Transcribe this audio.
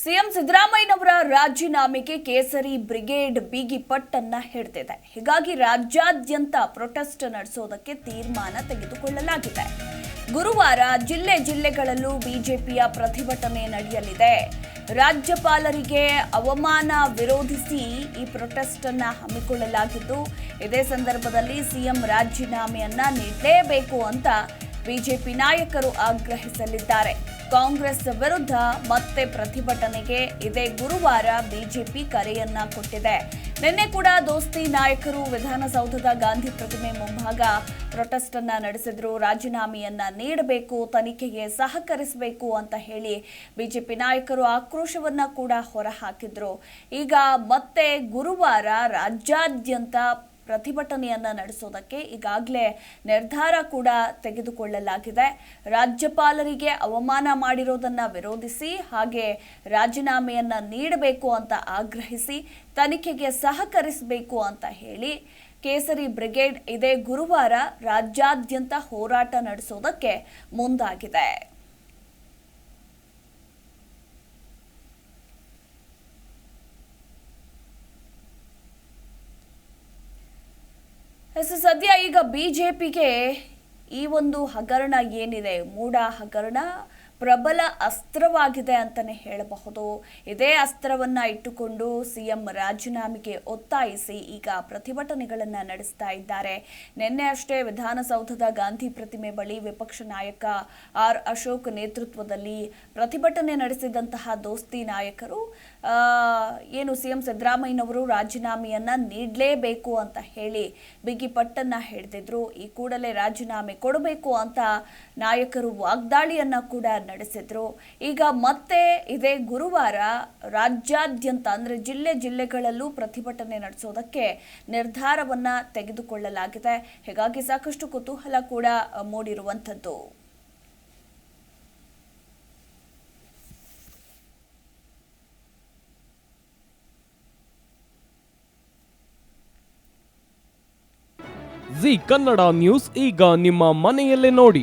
CM ಸಿದ್ದರಾಮಯ್ಯನವರ ರಾಜೀನಾಮೆಗೆ ಕೇಸರಿ ಬ್ರಿಗೇಡ್ ಬೀಗಿ ಪಟ್ಟನ್ನ ಹಿಡಿದಿದೆ. ಹೀಗಾಗಿ ರಾಜ್ಯಾದ್ಯಂತ ಪ್ರೊಟೆಸ್ಟ್ ನಡೆಸೋದಕ್ಕೆ ತೀರ್ಮಾನ ತೆಗೆದುಕೊಳ್ಳಲಾಗಿದೆ. ಗುರುವಾರ ಜಿಲ್ಲೆ ಜಿಲ್ಲೆಗಳಲ್ಲೂ ಬಿಜೆಪಿಯ ಪ್ರತಿಭಟನೆ ನಡೆಯಲಿದೆ. ರಾಜ್ಯಪಾಲರಿಗೆ ಅವಮಾನ ವಿರೋಧಿಸಿ ಈ ಪ್ರೊಟೆಸ್ಟ್ ಅನ್ನ ಹಮ್ಮಿಕೊಳ್ಳಲಾಗಿದ್ದು, ಇದೇ ಸಂದರ್ಭದಲ್ಲಿ ಸಿಎಂ ರಾಜೀನಾಮೆಯನ್ನ ನೀಡಲೇಬೇಕು ಅಂತ ಬಿಜೆಪಿ ನಾಯಕರು ಆಗ್ರಹಿಸಲಿದ್ದಾರೆ. ಕಾಂಗ್ರೆಸ್ ವಿರುದ್ಧ ಮತ್ತೆ ಪ್ರತಿಭಟನೆಗೆ ಇದೇ ಗುರುವಾರ ಬಿಜೆಪಿ ಕರೆಯನ್ನ ಕೊಟ್ಟಿದೆ. ನಿನ್ನೆ ಕೂಡ ದೋಸ್ತಿ ನಾಯಕರು ವಿಧಾನಸೌಧದ ಗಾಂಧಿ ಪ್ರತಿಮೆ ಮುಂಭಾಗ ಪ್ರೊಟೆಸ್ಟ್ ಅನ್ನ ನಡೆಸಿದ್ರು. ರಾಜೀನಾಮೆಯನ್ನ ನೀಡಬೇಕು, ತನಿಖೆಗೆ ಸಹಕರಿಸಬೇಕು ಅಂತ ಹೇಳಿ ಬಿಜೆಪಿ ನಾಯಕರು ಆಕ್ರೋಶವನ್ನ ಕೂಡ ಹೊರಹಾಕಿದ್ರು. ಈಗ ಮತ್ತೆ ಗುರುವಾರ ರಾಜ್ಯಾದ್ಯಂತ ಪ್ರತಿಭಟನೆಯನ್ನ ನಡೆಸೋದಕ್ಕೆ ಈಗಾಗಲೇ ನಿರ್ಧಾರ ಕೂಡ ತೆಗೆದುಕೊಳ್ಳಲಾಗಿದೆ. ರಾಜ್ಯಪಾಲರಿಗೆ ಅವಮಾನ ಮಾಡಿರೋದನ್ನ ವಿರೋಧಿಸಿ, ಹಾಗೆ ರಾಜೀನಾಮೆಯನ್ನ ನೀಡಬೇಕು ಅಂತ ಆಗ್ರಹಿಸಿ, ತನಿಖೆಗೆ ಸಹಕರಿಸಬೇಕು ಅಂತ ಹೇಳಿ ಕೇಸರಿ ಬ್ರಿಗೇಡ್ ಇದೇ ಗುರುವಾರ ರಾಜ್ಯಾದ್ಯಂತ ಹೋರಾಟ ನಡೆಸೋದಕ್ಕೆ ಮುಂದಾಗಿದೆ. ಎಸ್ ಸದ್ಯ ಈಗ ಬಿಜೆಪಿಗೆ ಈ ಒಂದು ಹಗರಣ ಏನಿದೆ ಮೂಡ ಹಗರಣ ಪ್ರಬಲ ಅಸ್ತ್ರವಾಗಿದೆ ಅಂತಲೇ ಹೇಳಬಹುದು. ಇದೇ ಅಸ್ತ್ರವನ್ನ ಇಟ್ಟುಕೊಂಡು ಸಿಎಂ ರಾಜೀನಾಮೆಗೆ ಒತ್ತಾಯಿಸಿ ಈಗ ಪ್ರತಿಭಟನೆಗಳನ್ನು ನಡೆಸ್ತಾ ಇದ್ದಾರೆ. ನಿನ್ನೆ ಅಷ್ಟೇ ವಿಧಾನಸೌಧದ ಗಾಂಧಿ ಪ್ರತಿಮೆ ಬಳಿ ವಿಪಕ್ಷ ನಾಯಕ ಆರ್ ಅಶೋಕ್ ನೇತೃತ್ವದಲ್ಲಿ ಪ್ರತಿಭಟನೆ ನಡೆಸಿದಂತಹ ದೋಸ್ತಿ ನಾಯಕರು ಏನು ಸಿಎಂ ಸಿದ್ದರಾಮಯ್ಯನವರು ರಾಜೀನಾಮೆಯನ್ನ ನೀಡಲೇಬೇಕು ಅಂತ ಹೇಳಿ ಬಿಗಿ ಪಟ್ಟನ್ನ ಹಿಡಿದಿದ್ರು ಈ ಕೂಡಲೇ ರಾಜೀನಾಮೆ ಕೊಡಬೇಕು ಅಂತ ನಾಯಕರು ವಾಗ್ದಾಳಿಯನ್ನ ಕೂಡ ನಡೆಸಿದ್ರು. ಈಗ ಮತ್ತೆ ಇದೇ ಗುರುವಾರ ರಾಜ್ಯಾದ್ಯಂತ ಅಂದ್ರೆ ಜಿಲ್ಲೆ ಜಿಲ್ಲೆಗಳಲ್ಲೂ ಪ್ರತಿಭಟನೆ ನಡೆಸೋದಕ್ಕೆ ನಿರ್ಧಾರವನ್ನ ತೆಗೆದುಕೊಳ್ಳಲಾಗಿದೆ. ಹೀಗಾಗಿ ಸಾಕಷ್ಟು ಕುತೂಹಲ ಕೂಡ ಮೂಡಿರುವಂಥದ್ದು. ಜಿ ಕನ್ನಡ ನ್ಯೂಸ್ ಈಗ ನಿಮ್ಮ ಮನೆಯಲ್ಲೇ ನೋಡಿ.